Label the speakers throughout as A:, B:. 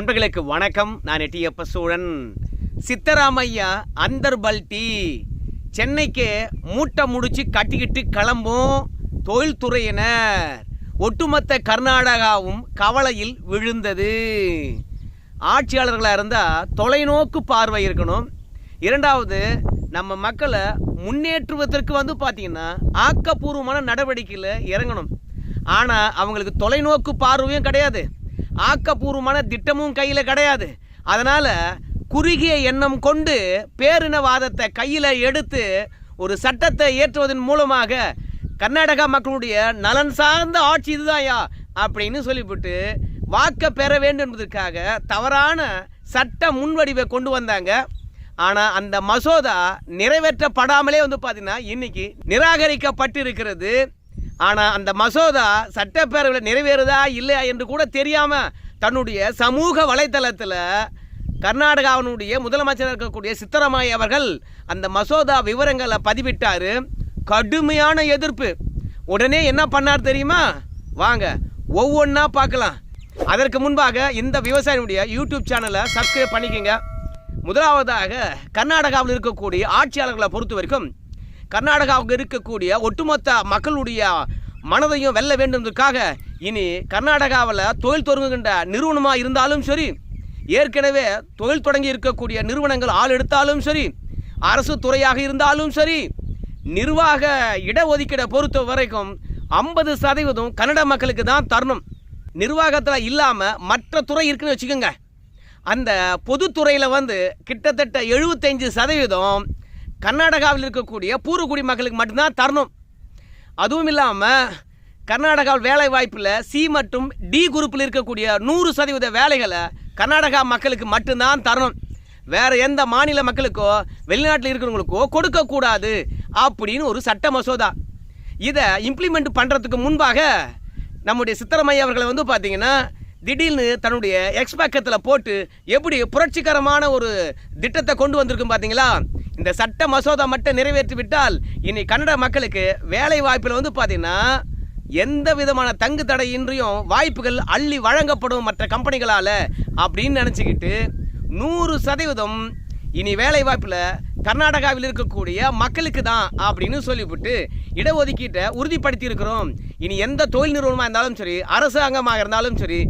A: அன்பர்களுக்கு வணக்கம். நான் எட்டியப்ப சூழன். சித்தராமையா அந்தர்பல்டி சென்னைக்கு மூட்டை முடிச்சு கட்டிக்கிட்டு கிளம்பும் தொழில்துறையினர். ஒட்டுமொத்த கர்நாடகாவும் கவலையில் விழுந்தது. ஆட்சியாளர்களாக இருந்தால் தொலைநோக்கு பார்வை இருக்கணும். இரண்டாவது நம்ம மக்களை முன்னேற்றுவதற்கு வந்து பார்த்திங்கன்னா ஆக்கப்பூர்வமான நடவடிக்கையில் இறங்கணும். ஆனால் அவங்களுக்கு தொலைநோக்கு பார்வையும் கிடையாது. ஆக்கப்பூர்வமான திட்டமும் கையில் கிடையாது. அதனால் குறுகிய எண்ணம் கொண்டு பேரினவாதத்தை கையில் எடுத்து ஒரு சட்டத்தை ஏற்றுவதன் மூலமாக கர்நாடகா மக்களுடைய நலன் சார்ந்த ஆட்சி இதுதான்யா அப்படின்னு சொல்லிவிட்டு வாக்கை பெற வேண்டும் என்பதற்காக தவறான சட்ட முன்வடிவை கொண்டு வந்தாங்க. ஆனால் அந்த மசோதா நிறைவேற்றப்படாமலே வந்து பார்த்தீங்கன்னா இன்னைக்கு நிராகரிக்கப்பட்டிருக்கிறது. ஆனால் அந்த மசோதா சட்டப்பேரவையில் நிறைவேறுதா இல்லையா என்று கூட தெரியாமல் தன்னுடைய சமூக வலைத்தளத்தில் கர்நாடகாவினுடைய முதலமைச்சராக இருக்கக்கூடிய சித்தரமாய் அவர்கள் அந்த மசோதா விவரங்களை பதிவிட்டார். கடுமையான எதிர்ப்பு. உடனே என்ன பண்ணார் தெரியுமா? வாங்க ஒவ்வொன்றா பார்க்கலாம். அதற்கு முன்பாக இந்த விவசாயினுடைய யூடியூப் சேனலை சப்ஸ்கிரைப் பண்ணிக்கோங்க. முதலாவதாக கர்நாடகாவில் இருக்கக்கூடிய ஆட்சியாளர்களை பொறுத்த வரைக்கும் கர்நாடகாவுக்கு இருக்கக்கூடிய ஒட்டுமொத்த மக்களுடைய மனதையும் வெல்ல வேண்டும்ன்றதுக்காக இனி கர்நாடகாவில் தொழில் தொடங்குகின்ற நிறுவனமாக இருந்தாலும் சரி ஏற்கனவே தொழில் தொடங்கி இருக்கக்கூடிய நிறுவனங்கள் ஆள் எடுத்தாலும் சரி அரசு துறையாக இருந்தாலும் சரி நிர்வாக இடஒதுக்கீடை பொறுத்த வரைக்கும் ஐம்பது சதவீதம் கன்னட மக்களுக்கு தான் தரணும். நிர்வாகத்தில் இல்லாமல் மற்ற துறை இருக்குன்னு வச்சுக்கோங்க. அந்த பொதுத்துறையில் வந்து கிட்டத்தட்ட எழுபத்தஞ்சு சதவீதம் கர்நாடகாவில் இருக்கக்கூடிய பூர்வகுடி மக்களுக்கு மட்டும்தான் தரணும். அதுவும் இல்லாமல் கர்நாடகாவில் வேலை வாய்ப்பில் சி மற்றும் டி குரூப்பில் இருக்கக்கூடிய நூறு சதவீத வேலைகளை கர்நாடகா மக்களுக்கு மட்டும்தான் தரணும். வேறு எந்த மாநில மக்களுக்கோ வெளிநாட்டில் இருக்கிறவங்களுக்கோ கொடுக்கக்கூடாது அப்படின்னு ஒரு சட்ட மசோதா. இதை இம்ப்ளிமெண்ட் பண்ணுறதுக்கு முன்பாக நம்முடைய சித்தரமையா அவர்களை வந்து பார்த்திங்கன்னா திடீர்னு தன்னுடைய எக்ஸ்பேக்கத்தில் போட்டு எப்படி புரட்சிகரமான ஒரு திட்டத்தை கொண்டு வந்திருக்கும் பார்த்தீங்களா இந்த சட்ட மசோதா மட்டும் நிறைவேற்றி விட்டால் இனி கன்னட மக்களுக்கு வேலை வாய்ப்பில் வந்து பார்த்தீங்கன்னா எந்த விதமான தங்கு தடையின்றியும் வாய்ப்புகள் அள்ளி வழங்கப்படும் மற்ற கம்பெனிகளால் அப்படின்னு நினச்சிக்கிட்டு நூறு சதவீதம் இனி வேலை வாய்ப்பில் கர்நாடகாவில் இருக்கக்கூடிய மக்களுக்கு தான் அப்படின்னு சொல்லிவிட்டு இடஒதுக்கீட்டை உறுதிப்படுத்தி இருக்கிறோம் இனி எந்த தொழில் நிறுவனமாக இருந்தாலும் சரி அரசாங்கமாக இருந்தாலும் சரி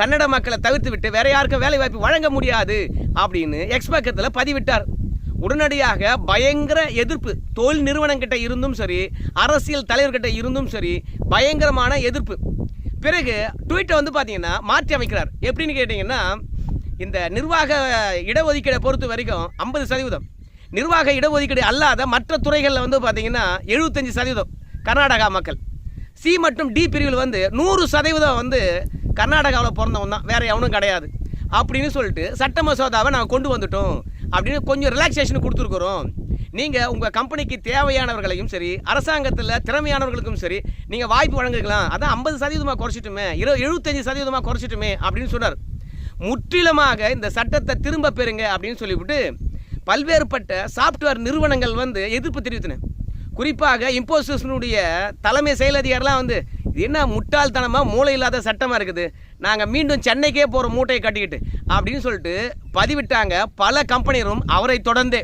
A: கன்னட மக்களை தவிர்த்து விட்டு வேற யாருக்கும் வேலை வாய்ப்பு வழங்க முடியாது அப்படின்னு எக்ஸ்பக்கத்தில் பதிவிட்டார். உடனடியாக பயங்கர எதிர்ப்பு. தொழில் நிறுவனங்கிட்ட இருந்தும் சரி அரசியல் தலைவர்கிட்ட இருந்தும் சரி பயங்கரமான எதிர்ப்பு. பிறகு ட்வீட்டை வந்து பார்த்தீங்கன்னா மாற்றி அமைக்கிறார். எப்படின்னு கேட்டிங்கன்னா இந்த நிர்வாக இடஒதுக்கீடை பொறுத்த வரைக்கும் ஐம்பது சதவீதம். நிர்வாக இடஒதுக்கீடு அல்லாத மற்ற துறைகளில் வந்து பார்த்தீங்கன்னா எழுபத்தஞ்சு சதவீதம் கர்நாடகா மக்கள். சி மற்றும் டி பிரிவில் வந்து நூறு சதவீதம் வந்து கர்நாடகாவில் பிறந்தவன் தான் வேறு எவனும் கிடையாது. அப்படின்னு சொல்லிட்டு சட்ட மசோதாவை நாங்கள் கொண்டு வந்துட்டோம். அப்படின்னு கொஞ்சம் ரிலாக்ஸேஷன் கொடுத்துருக்குறோம். நீங்கள் உங்கள் கம்பெனிக்கு தேவையானவர்களையும் சரி அரசாங்கத்தில் திறமையானவர்களுக்கும் சரி நீங்கள் வாய்ப்பு வழங்கிக்கலாம். அதான் ஐம்பது சதவீதமாக குறைச்சிட்டுமே இரு எழுபத்தஞ்சு சதவீதமாக குறைச்சிட்டுமே அப்படின்னு சொன்னார். முற்றிலுமாக இந்த சட்டத்தை திரும்ப பெறுங்க அப்படின்னு சொல்லிவிட்டு பல்வேறுபட்ட சாஃப்ட்வேர் நிறுவனங்கள் வந்து எதிர்ப்பு தெரிவித்தன. குறிப்பாக இம்போசிஷனுடைய தலைமை செயல் அதிகாரிலாம் வந்து இது என்ன முட்டாள்தனமாக மூளை இல்லாத சட்டமாக இருக்குது. நாங்கள் மீண்டும் சென்னைக்கே போகிற மூட்டையை கட்டிக்கிட்டு அப்படின்னு சொல்லிட்டு பதிவிட்டாங்க பல கம்பெனிகளும் அவரை தொடர்ந்தே.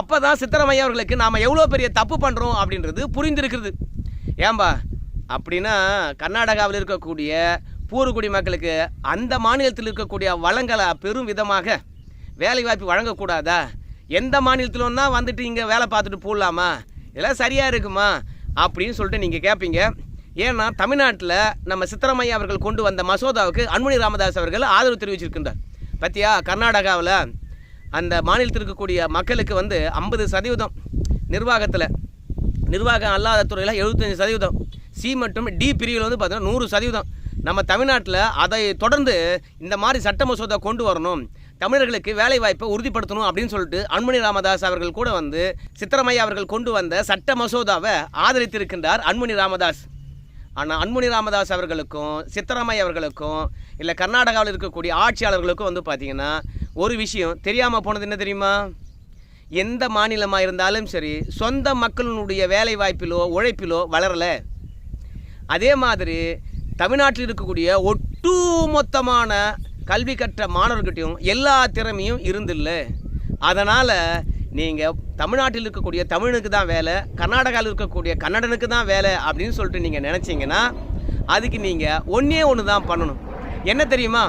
A: அப்போ தான் சித்தரமையா அவர்களுக்கு நாம் எவ்வளோ பெரிய தப்பு பண்ணுறோம் அப்படின்றது புரிந்திருக்கிறது. ஏன்பா அப்படின்னா கர்நாடகாவில் இருக்கக்கூடிய பூர்வகுடி மக்களுக்கு அந்த மாநிலத்தில் இருக்கக்கூடிய வளங்களை பெரும் விதமாக வேலை வாய்ப்பு வழங்கக்கூடாதா? எந்த மாநிலத்திலன்னா வந்துட்டு இங்கே வேலை பார்த்துட்டு போடலாமா? இதெல்லாம் சரியாக இருக்குமா? அப்படின்னு சொல்லிட்டு நீங்கள் கேட்பீங்க ஏன்னா தமிழ்நாட்டில் நம்ம சித்தரமையா அவர்கள் கொண்டு வந்த மசோதாவுக்கு அன்புமணி ராமதாஸ் அவர்கள் ஆதரவு தெரிவிச்சிருக்கின்றார். பத்தியா? கர்நாடகாவில் அந்த மாநிலத்தில் இருக்கக்கூடிய மக்களுக்கு வந்து ஐம்பது சதவீதம் நிர்வாகத்தில் நிர்வாகம் அல்லாத துறையில் எழுபத்தஞ்சு சதவீதம். சி மற்றும் டி பிரிவில் வந்து பார்த்தீங்கன்னா நூறு சதவீதம். நம்ம தமிழ்நாட்டில் அதை தொடர்ந்து இந்த மாதிரி சட்ட மசோதா கொண்டு வரணும். தமிழர்களுக்கு வேலை வாய்ப்பை உறுதிப்படுத்தணும் அப்படின்னு சொல்லிட்டு அன்புமணி ராமதாஸ் அவர்கள் கூட வந்து சித்தரமையா அவர்கள் கொண்டு வந்த சட்ட மசோதாவை ஆதரித்திருக்கின்றார் அன்புமணி ராமதாஸ். ஆனால் அன்புமணி ராமதாஸ் அவர்களுக்கும் சித்தராமையா அவர்களுக்கும் இல்லை கர்நாடகாவில் இருக்கக்கூடிய ஆட்சியாளர்களுக்கும் வந்து பார்த்தீங்கன்னா ஒரு விஷயம் தெரியாமல் போனது என்ன தெரியுமா? எந்த மாநிலமாக இருந்தாலும் சரி சொந்த மக்களினுடைய வேலை வாய்ப்பிலோ உழைப்பிலோ வளரலை. அதே மாதிரி தமிழ்நாட்டில் இருக்கக்கூடிய ஒட்டுமொத்தமான கல்வி கற்ற மாணவர்கிட்டையும் எல்லா திறமையும் இருந்தில்லை. அதனால் நீங்கள் தமிழ்நாட்டில் இருக்கக்கூடிய தமிழனுக்கு தான் வேலை கர்நாடகாவில் இருக்கக்கூடிய கன்னடனுக்கு தான் வேலை அப்படின்னு சொல்லிட்டு நீங்கள் நினச்சிங்கன்னா அதுக்கு நீங்கள் ஒன்றே ஒன்று தான் பண்ணணும். என்ன தெரியுமா?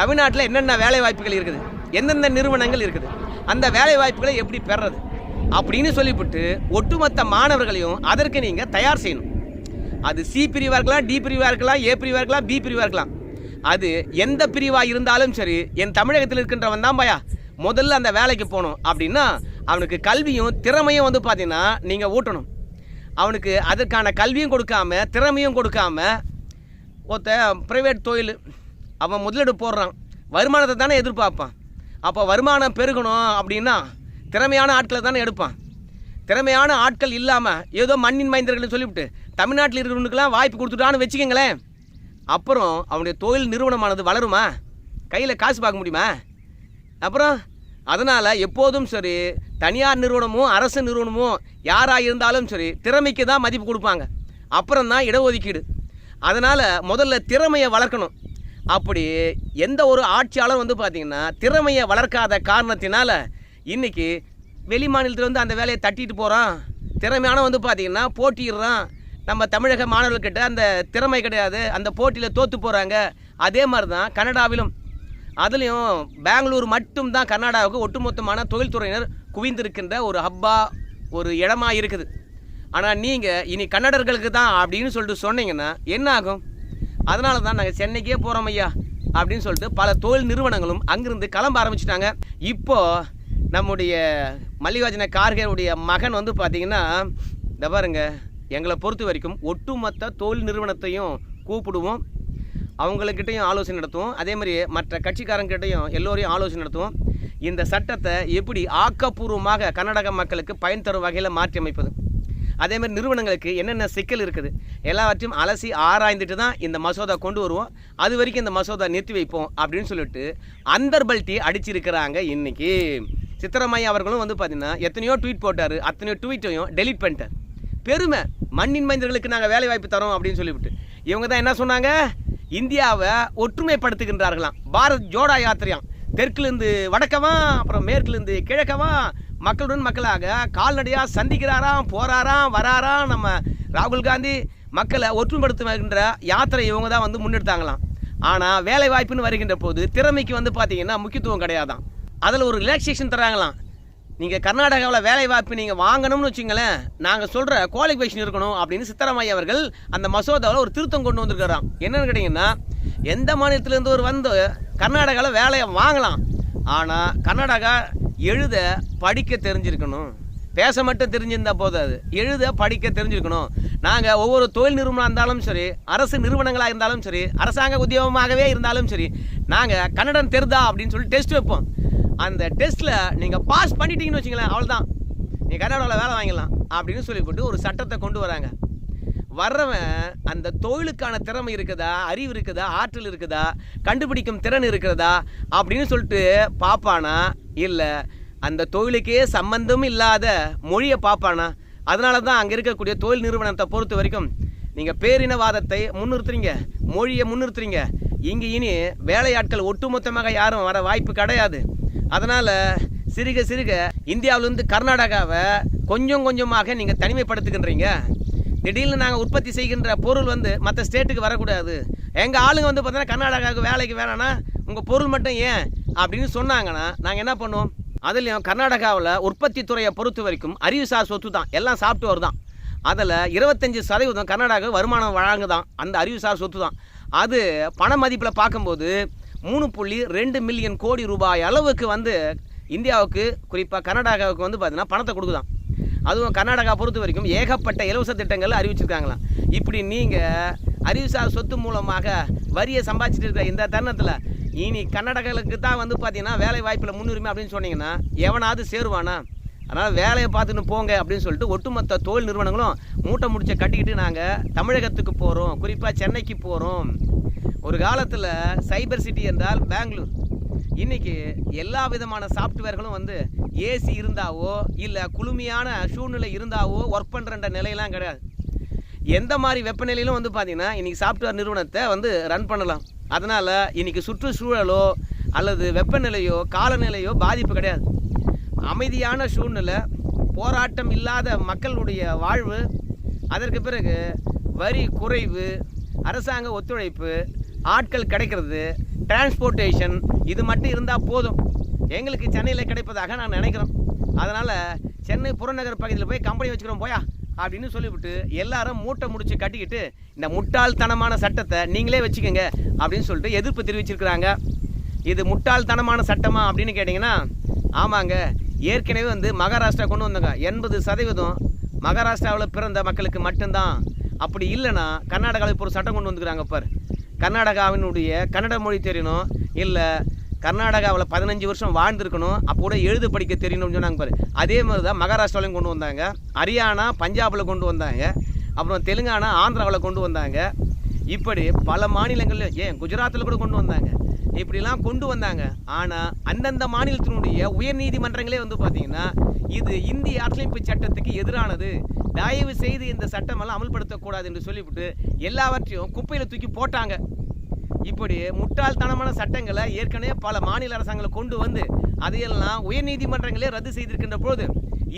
A: தமிழ்நாட்டில் என்னென்ன வேலை வாய்ப்புகள் இருக்குது? எந்தெந்த நிறுவனங்கள் இருக்குது? அந்த வேலை வாய்ப்புகளை எப்படி பெறது அப்படின்னு சொல்லிவிட்டு ஒட்டுமொத்த மாணவர்களையும் அதற்கு நீங்கள் தயார் செய்யணும். அது சி பிரிவாக இருக்கலாம் டி பிரிவாக இருக்கலாம் ஏ பிரிவாக இருக்கலாம் பி பிரிவாக இருக்கலாம். அது எந்த பிரிவாக இருந்தாலும் சரி என் தமிழகத்தில் இருக்கின்றவன் தான் பயா. முதல்ல அந்த வேலைக்கு போகணும். அப்படின்னா அவனுக்கு கல்வியும் திறமையும் வந்து பார்த்தீங்கன்னா நீங்கள் ஊட்டணும். அவனுக்கு அதற்கான கல்வியும் கொடுக்காம திறமையும் கொடுக்காம ஒருத்த ப்ரைவேட் தொழில் அவன் முதலீடு போடுறான். வருமானத்தை தானே எதிர்பார்ப்பான். அப்போ வருமானம் பெருகணும் அப்படின்னா திறமையான ஆட்களை தானே எடுப்பான். திறமையான ஆட்கள் இல்லாமல் ஏதோ மண்ணின் மைந்தர்கள் சொல்லிவிட்டு தமிழ்நாட்டில் இருக்கிறவனுக்கெல்லாம் வாய்ப்பு கொடுத்துட்டான்னு வச்சுக்கோங்களேன். அப்புறம் அவனுடைய தொழில் நிறுவனமானது வளருமா? கையில் காசு பார்க்க முடியுமா? அப்புறம் அதனால் எப்போதும் சரி தனியார் நிறுவனமும் அரசு நிறுவனமும் யாராக இருந்தாலும் சரி திறமைக்கு தான் மதிப்பு கொடுப்பாங்க. அப்புறம் தான் இடஒதுக்கீடு. அதனால் முதல்ல திறமையை வளர்க்கணும். அப்படி எந்த ஒரு ஆட்சியாளரும் வந்து பார்த்திங்கன்னா திறமையை வளர்க்காத காரணத்தினால இன்றைக்கி வெளி மாநிலத்தில் வந்து அந்த வேலையை தட்டிட்டு போகிறான் திறமையான வந்து பார்த்திங்கன்னா போட்டிடுறான் நம்ம தமிழக மாணவர்கள்கிட்ட அந்த திறமை கிடையாது அந்த போட்டியில் தோற்று போகிறாங்க அதே மாதிரி தான் கனடாவிலும். அதுலேயும் பெங்களூர் மட்டும்தான் கர்நாடகாவுக்கு ஒட்டுமொத்தமான தொழில்துறையினர் குவிந்திருக்கின்ற ஒரு ஹப்பா ஒரு இடமா இருக்குது. ஆனால் நீங்கள் இனி கன்னடர்களுக்கு தான் அப்படின்னு சொல்லிட்டு சொன்னீங்கன்னா என்ன ஆகும்? அதனால தான் நாங்கள் சென்னைக்கே போகிறோம் ஐயா அப்படின்னு சொல்லிட்டு பல தொழில் நிறுவனங்களும் அங்கிருந்து கிளம்ப ஆரம்பிச்சிட்டாங்க. இப்போது நம்முடைய மல்லிகார்ஜுன கார்கேருடைய மகன் வந்து பார்த்திங்கன்னா இந்த பாருங்க எங்களை பொறுத்த வரைக்கும் ஒட்டுமொத்த தொழில் நிறுவனத்தையும் கூப்பிடுவோம். அவங்களுக்கிட்டையும் ஆலோசனை நடத்துவோம். அதே மாதிரி மற்ற கட்சிக்காரங்கிட்டையும் எல்லோரையும் ஆலோசனை நடத்துவோம். இந்த சட்டத்தை எப்படி ஆக்கப்பூர்வமாக கர்நாடக மக்களுக்கு பயன் தரும் வகையில் மாற்றி அமைப்பது? அதே மாதிரி நிறுவனங்களுக்கு என்னென்ன சிக்கல் இருக்குது? எல்லாவற்றையும் அலசி ஆராய்ந்துட்டு தான் இந்த மசோதா கொண்டு வருவோம். அது வரைக்கும் இந்த மசோதா நிறுத்தி வைப்போம் அப்படின்னு சொல்லிட்டு அந்தர்பல்ட்டி அடிச்சிருக்கிறாங்க இன்றைக்கி சித்தரமையா அவர்களும் வந்து பார்த்திங்கன்னா எத்தனையோ ட்வீட் போட்டார் அத்தனையோ ட்வீட்டையும் டெலிட் பண்ணிட்டார். பெருமை. மண்ணின் மைந்தர்களுக்கு நாங்கள் வேலை வாய்ப்பு தரோம் அப்படின்னு சொல்லிவிட்டு. இவங்க தான் என்ன சொன்னாங்க? இந்தியாவை ஒற்றுமைப்படுத்துகின்றார்களாம். பாரத் ஜோடா யாத்திரையாம். தெற்குலேருந்து வடக்கவா அப்புறம் மேற்குலேருந்து கிழக்கவா மக்களுடன் மக்களாக கால்நடையாக சந்திக்கிறாராம் போகிறாராம் வராராம் நம்ம ராகுல் காந்தி. மக்களை ஒற்றுமைப்படுத்துகின்ற யாத்திரை இவங்க தான் வந்து முன்னெடுத்தாங்களாம். ஆனால் வேலை வாய்ப்புன்னு வருகின்ற போது திறமைக்கு வந்து பார்த்தீங்கன்னா முக்கியத்துவம் கிடையாதான் அதில் ஒரு ரிலாக்ஸேஷன் தராங்களாம். நீங்கள் கர்நாடகாவில் வேலை வாய்ப்பு நீங்கள் வாங்கணும்னு வச்சுங்களேன் நாங்கள் சொல்கிற குவாலிஃபிகேஷன் இருக்கணும் அப்படின்னு சித்தராமையா அவர்கள் அந்த மசோதாவில் ஒரு திருத்தம் கொண்டு வந்திருக்கிறான் என்னன்னு கேட்டிங்கன்னா எந்த மாநிலத்திலேருந்து ஒரு வந்து கர்நாடகாவில் வேலையை வாங்கலாம் ஆனால் கர்நாடகா எழுத படிக்க தெரிஞ்சிருக்கணும். பேச மட்டும் தெரிஞ்சிருந்தா போதாது எழுத படிக்க தெரிஞ்சிருக்கணும். நாங்கள் ஒவ்வொரு தொழில் நிறுவனம் இருந்தாலும் சரி அரசு நிறுவனங்களாக இருந்தாலும் சரி அரசாங்க உத்தியோகமாகவே இருந்தாலும் சரி நாங்கள் கன்னடம் தெரிதா அப்படின்னு சொல்லி டெஸ்ட் வைப்போம். அந்த டெஸ்ட்டில் நீங்கள் பாஸ் பண்ணிட்டீங்கன்னு வச்சுங்களேன் அவ்வளோதான் நீங்கள் கர்நாடகாவில் வேலை வாங்கிடலாம் அப்படின்னு சொல்லிவிட்டு ஒரு சட்டத்தை கொண்டு வராங்க. வர்றவன் அந்த தொழிலுக்கான திறமை இருக்குதா அறிவு இருக்குதா ஆற்றல் இருக்குதா கண்டுபிடிக்கும் திறன் இருக்கிறதா அப்படின்னு சொல்லிட்டு பார்ப்பானா? இல்லை அந்த தொழிலுக்கே சம்பந்தம் இல்லாத மொழியை பார்ப்பானா? அதனால தான் அங்கே இருக்கக்கூடிய தொழில் நிறுவனத்தை பொறுத்த வரைக்கும் நீங்கள் பேரினவாதத்தை முன்னிறுத்துறீங்க மொழியை முன்னிறுத்துறீங்க. இங்கே இனி வேலையாட்கள் ஒட்டுமொத்தமாக யாரும் வர வாய்ப்பு கிடையாது. அதனால் சிறுக சிறுக இந்தியாவிலேருந்து கர்நாடகாவை கொஞ்சம் கொஞ்சமாக நீங்கள் தனிமைப்படுத்துகின்றீங்க. திடீர்னு நாங்கள் உற்பத்தி செய்கின்ற பொருள் வந்து மற்ற ஸ்டேட்டுக்கு வரக்கூடாது. எங்கள் ஆளுங்க வந்து பார்த்தீங்கன்னா கர்நாடகாவுக்கு வேலைக்கு வேணான்னா உங்கள் பொருள் மட்டும் ஏன் அப்படின்னு சொன்னாங்கன்னா நாங்கள் என்ன பண்ணுவோம்? அதுலேயும் கர்நாடகாவில் உற்பத்தி துறையை பொறுத்த வரைக்கும் அறிவுசார் சொத்து தான். எல்லாம் சாஃப்ட்வேர் தான். அதில் இருபத்தஞ்சி சதவீதம் கர்நாடகா வருமானம் வழங்குதான். அந்த அறிவுசார் சொத்து தான். அது பண மதிப்பில் பார்க்கும்போது மூணு புள்ளி ரெண்டு மில்லியன் கோடி ரூபாய் அளவுக்கு வந்து இந்தியாவுக்கு குறிப்பாக கர்நாடகாவுக்கு வந்து பார்த்தீங்கன்னா பணத்தை கொடுக்குதான். அதுவும் கர்நாடகா பொறுத்த வரைக்கும் ஏகப்பட்ட இலவச திட்டங்கள் அறிவிச்சிருக்காங்களாம். இப்படி நீங்கள் அறிவுசார் சொத்து மூலமாக வரியை சம்பாதிச்சிட்டு இருக்கிற இந்த தருணத்தில் இனி கர்நாடகாவுக்கு தான் வந்து பார்த்தீங்கன்னா வேலை வாய்ப்பில் முன்னுரிமை அப்படின்னு சொன்னீங்கன்னா எவனாவது சேருவானா? அதனால் வேலையை பார்த்துன்னு போங்க அப்படின்னு சொல்லிட்டு ஒட்டுமொத்த தொழில் நிறுவனங்களும் மூட்டை முடிச்ச கட்டிக்கிட்டு நாங்கள் தமிழகத்துக்கு போகிறோம் குறிப்பாக சென்னைக்கு போகிறோம் ஒரு காலத்தில் சைபர் சிட்டி என்றால் பெங்களூர். இன்றைக்கி எல்லா விதமான சாஃப்ட்வேர்களும் வந்து ஏசி இருந்தாவோ இல்லை குளுமையான சூழ்நிலை இருந்தாவோ ஒர்க் பண்ணுற நிலையெல்லாம் கிடையாது. எந்த மாதிரி வெப்பநிலையிலும் வந்து பார்த்தீங்கன்னா இன்றைக்கி சாஃப்ட்வேர் நிறுவனத்தை வந்து ரன் பண்ணலாம். அதனால் இன்றைக்கி சுற்றுச்சூழலோ அல்லது வெப்பநிலையோ காலநிலையோ பாதிப்பு கிடையாது. அமைதியான சூழ்நிலை போராட்டம் இல்லாத மக்களுடைய வாழ்வு அதற்கு பிறகு வரி குறைவு அரசாங்க ஒத்துழைப்பு ஆட்கள் கிடைக்கிறது டிரான்ஸ்போர்ட்டேஷன் இது மட்டும் இருந்தால் போதும். எங்களுக்கு சென்னையில் கிடைப்பதாக நான் நினைக்கிறோம். அதனால் சென்னை புறநகர் பகுதியில் போய் கம்பெனி வச்சுக்கிறோம் போயா? அப்படின்னு சொல்லிவிட்டு எல்லாரும் மூட்டை முடிச்சு கட்டிக்கிட்டு இந்த முட்டாள்தனமான சட்டத்தை நீங்களே வச்சுக்கோங்க அப்படின்னு சொல்லிட்டு எதிர்ப்பு தெரிவிச்சிருக்கிறாங்க. இது முட்டாள்தனமான சட்டமா அப்படின்னு கேட்டிங்கன்னா ஆமாங்க. ஏற்கனவே வந்து மகாராஷ்டிரா கொண்டு வந்தாங்க. எண்பது சதவீதம் மகாராஷ்டிராவில் பிறந்த மக்களுக்கு மட்டும்தான். அப்படி இல்லைன்னா கர்நாடகாவில் இப்போ ஒரு சட்டம் கொண்டு வந்துக்கிறாங்க பார். கர்நாடகாவினுடைய கன்னட மொழி தெரியணும். இல்லை கர்நாடகாவில் பதினஞ்சு வருஷம் வாழ்ந்துருக்கணும். அப்போ கூட எழுத படிக்க தெரியணும்னு சொன்னாங்க பாரு. அதே மாதிரி தான் மகாராஷ்டிராலையும் கொண்டு வந்தாங்க. ஹரியானா பஞ்சாபில் கொண்டு வந்தாங்க. அப்புறம் தெலுங்கானா ஆந்திராவில் கொண்டு வந்தாங்க. இப்படி பல மாநிலங்களில் ஏன் குஜராத்தில் கூட கொண்டு வந்தாங்க. இப்படிலாம் கொண்டு வந்தாங்க. ஆனால் அந்தந்த மாநிலத்தினுடைய உயர்நீதிமன்றங்களே வந்து பார்த்திங்கன்னா இது இந்திய அரசியலமைப்பு சட்டத்துக்கு எதிரானது. தயவு செய்து இந்த சட்டமெல்லாம் அமல்படுத்தக்கூடாது என்று சொல்லிவிட்டு எல்லாவற்றையும் குப்பையில் தூக்கி போட்டாங்க. இப்படி முட்டாள்தனமான சட்டங்களை ஏற்கனவே பல மாநில அரசாங்கங்களை கொண்டு வந்து அதையெல்லாம் உயர்நீதிமன்றங்களே ரத்து செய்திருக்கின்ற பொழுது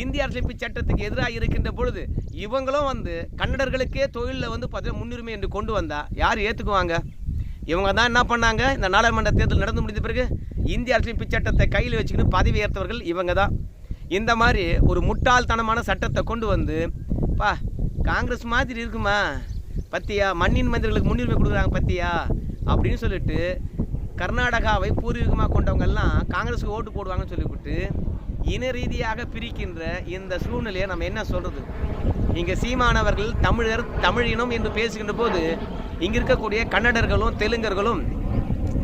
A: இந்திய அரசியலமைப்பு சட்டத்துக்கு எதிராக இருக்கின்ற பொழுது இவங்களும் வந்து கன்னடர்களுக்கே தொழிலில் வந்து பார்த்தீங்கன்னா முன்னுரிமை என்று கொண்டு வந்தால் யார் ஏற்றுக்குவாங்க இவங்க தான் என்ன பண்ணாங்க? இந்த நாடாளுமன்ற தேர்தல் நடந்து முடிந்த பிறகு இந்திய அரசியலமைப்பு சட்டத்தை கையில் வச்சுக்கிட்டு பதவி ஏற்றவர்கள் இவங்க தான் இந்த மாதிரி ஒரு முட்டாள்தனமான சட்டத்தை கொண்டு வந்து பா காங்கிரஸ் மாதிரி இருக்குமா? பத்தியா? மண்ணின் மந்திரங்களுக்கு முன்னுரிமை கொடுக்குறாங்க பத்தியா? அப்படின்னு சொல்லிட்டு கர்நாடகாவை பூர்வீகமாக கொண்டவங்கெல்லாம் காங்கிரஸுக்கு ஓட்டு போடுவாங்கன்னு சொல்லிவிட்டு இன ரீதியாக பிரிக்கின்ற இந்த சூழ்நிலையை நம்ம என்ன சொல்கிறது இங்கே சீமானவர்கள் தமிழர் தமிழினம் என்று பேசுகின்ற போது இங்கே இருக்கக்கூடிய கன்னடர்களும் தெலுங்கர்களும்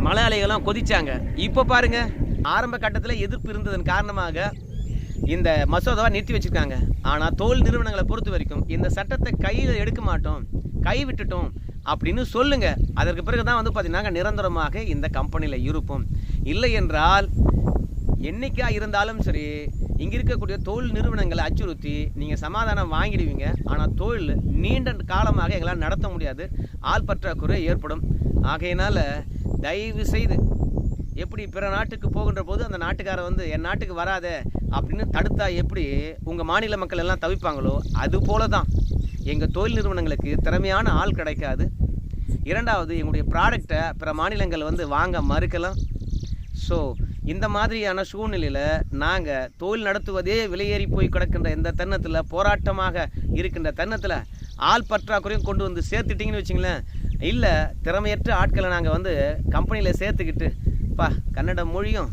A: மலையாளிகளும் கொதிச்சாங்க. இப்போ பாருங்கள் ஆரம்ப கட்டத்தில் எதிர்ப்பு இருந்ததன் காரணமாக இந்த மசோதாவை நிறுத்தி வச்சிருக்காங்க. ஆனால் தோல் நிறுவனங்களை பொறுத்த வரைக்கும் இந்த சட்டத்தை கையில் எடுக்க மாட்டோம் கை விட்டுட்டோம் அப்படின்னு சொல்லுங்க. அதற்கு பிறகு தான் வந்து பார்த்தீங்கன்னா நிரந்தரமாக இந்த கம்பெனியில் இருப்போம். இல்லை என்றால் என்றைக்காக இருந்தாலும் சரி இங்கே இருக்கக்கூடிய தொழில் நிறுவனங்களை அச்சுறுத்தி நீங்கள் சமாதானம் வாங்கிடுவீங்க. ஆனால் தொழில் நீண்ட காலமாக எங்களால் நடத்த முடியாது. ஆள் பற்றாக்குறை ஏற்படும். ஆகையினால் தயவு செய்து எப்படி பிற நாட்டுக்கு போகின்ற போது அந்த நாட்டுக்காரர் வந்து என் நாட்டுக்கு வராத அப்படின்னு தடுத்தா எப்படி உங்கள் மாநில மக்கள் எல்லாம் தவிப்பாங்களோ அது போல தான் எங்கள் தொழில் நிறுவனங்களுக்கு திறமையான ஆள் கிடைக்காது. இரண்டாவது எங்களுடைய ப்ராடக்டை பிற மாநிலங்கள் வந்து வாங்க மறுக்கலாம். ஸோ இந்த மாதிரியான சூழ்நிலையில் நாங்கள் தொழில் நடத்துவதே விலையேறி போய் கிடக்கின்ற இந்த தருணத்தில் போராட்டமாக இருக்கின்ற தருணத்தில் ஆள் பற்றாக்குறையும் கொண்டு வந்து சேர்த்துட்டிங்கன்னு வச்சிங்களேன். இல்லை திறமையற்ற ஆட்களை நாங்கள் வந்து கம்பெனியில் சேர்த்துக்கிட்டு பா கன்னட மொழியும்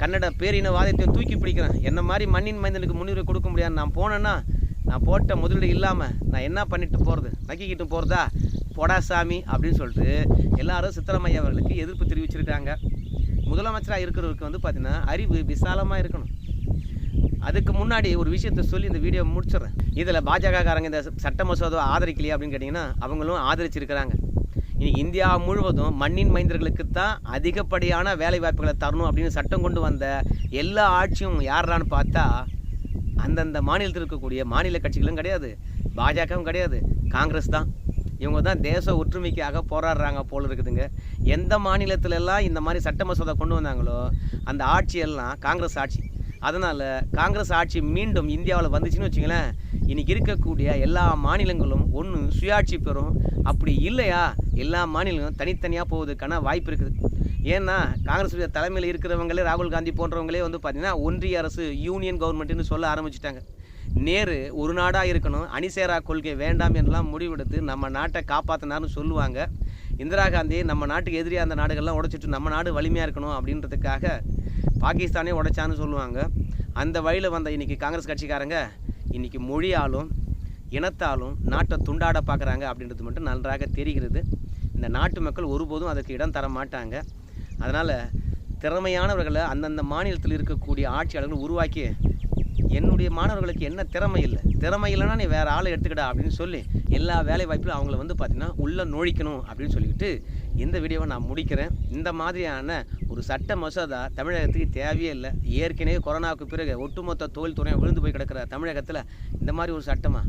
A: கன்னட பேரினவாதத்தையும் தூக்கி பிடிக்கிறேன். என்ன மாதிரி மண்ணின் மைந்தனுக்கு முன்னுரிமை கொடுக்க முடியாது. நான் போனேன்னா நான் போட்ட முதலீடு இல்லாமல் நான் என்ன பண்ணிட்டு போகிறது நக்கிக்கிட்டு போகிறதா பொடாசாமி அப்படின்னு சொல்லிட்டு எல்லாரும் சித்தரமையா அவர்களுக்கு எதிர்ப்பு தெரிவிச்சிருக்காங்க முதலமைச்சராக இருக்கிறவருக்கு வந்து பார்த்திங்கன்னா அறிவு விசாலமாக இருக்கணும். அதுக்கு முன்னாடி ஒரு விஷயத்த சொல்லி இந்த வீடியோ முடிச்சிடுறேன். இதில் பாஜகக்காரங்க இந்த சட்ட மசோதாவை ஆதரிக்கலையே அப்படின்னு கேட்டிங்கன்னா அவங்களும் ஆதரிச்சிருக்கிறாங்க. இன்னைக்கு இந்தியா முழுவதும் மண்ணின் மைந்தர்களுக்கு தான் அதிகப்படியான வேலை வாய்ப்புகளை தரணும் அப்படின்னு சட்டம் கொண்டு வந்த எல்லா ஆட்சியும் யாரான்னு பார்த்தா அந்தந்த மாநிலத்தில் இருக்கக்கூடிய மாநில கட்சிகளும் கிடையாது. பாஜகவும் கிடையாது. காங்கிரஸ் தான். இவங்க தான் தேச ஒற்றுமைக்காக போராடுறாங்க போல் இருக்குதுங்க. எந்த மாநிலத்திலெல்லாம் இந்த மாதிரி சட்ட மசோதா கொண்டு வந்தாங்களோ அந்த ஆட்சியெல்லாம் காங்கிரஸ் ஆட்சி. அதனால் காங்கிரஸ் ஆட்சி மீண்டும் இந்தியாவில் வந்துச்சுன்னு வச்சுங்களேன் இன்னைக்கு இருக்கக்கூடிய எல்லா மாநிலங்களும் ஒன்று சுயாட்சி பெறும். அப்படி இல்லையா? எல்லா மாநிலங்களும் தனித்தனியாக போவதற்கான வாய்ப்பு இருக்குது. ஏன்னா காங்கிரஸ் தலைமையில் இருக்கிறவங்களே ராகுல் காந்தி போன்றவங்களே வந்து பார்த்திங்கன்னா ஒன்றிய அரசு யூனியன் கவர்மெண்ட்டுன்னு சொல்ல ஆரம்பிச்சிட்டாங்க. நேரு ஒரு நாடாக இருக்கணும் அணிசேரா கொள்கை வேண்டாம் என்றெல்லாம் முடிவெடுத்து நம்ம நாட்டை காப்பாற்றினார்னு சொல்லுவாங்க. இந்திரா காந்தி நம்ம நாட்டுக்கு எதிரியாக அந்த நாடுகள்லாம் உடைச்சிட்டு நம்ம நாடு வலிமையாக இருக்கணும் அப்படின்றதுக்காக பாகிஸ்தானே உடைச்சான்னு சொல்லுவாங்க. அந்த வழியில் வந்த இன்றைக்கி காங்கிரஸ் கட்சிக்காரங்க இன்னைக்கு மொழியாலும் இனத்தாலும் நாட்டை துண்டாட பார்க்குறாங்க அப்படின்றது மட்டும் நன்றாக தெரிகிறது. இந்த நாட்டு மக்கள் ஒருபோதும் அதுக்கு இடம் தர மாட்டாங்க. அதனால் திறமையானவர்களை அந்தந்த மாநிலத்தில் இருக்கக்கூடிய ஆட்சியாளர்கள் உருவாக்கி என்னுடைய மாணவர்களுக்கு என்ன திறமை இல்லை? திறமை இல்லைன்னா நீ வேறு ஆளை எடுத்துக்கிடா அப்படின்னு சொல்லி எல்லா வேலை வாய்ப்பிலும் அவங்கள வந்து பார்த்திங்கன்னா உள்ளே நுழைக்கணும் அப்படின்னு சொல்லிக்கிட்டு இந்த வீடியோவை நான் முடிக்கிறேன். இந்த மாதிரியான ஒரு சட்ட மசோதா தமிழகத்துக்கு தேவையே இல்லை. ஏற்கனவே கொரோனாவுக்கு பிறகு ஒட்டுமொத்த தொழில்துறையை விழுந்து போய் கிடக்கிற தமிழகத்தில் இந்த மாதிரி ஒரு சட்டமாக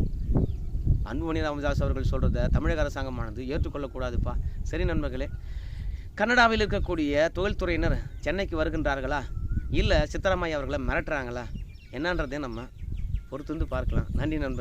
A: அன்புமணி ராமதாஸ் அவர்கள் சொல்கிறத தமிழக அரசாங்கமானது ஏற்றுக்கொள்ளக்கூடாதுப்பா. சரி நண்பர்களே கனடாவில் இருக்கக்கூடிய தொழில்துறையினர் சென்னைக்கு வருகின்றார்களா? இல்லை சித்தராமையா அவர்களை மிரட்டுறாங்களா? என்னன்றதே நம்ம பொறுத்து வந்து பார்க்கலாம். நன்றி நண்பர்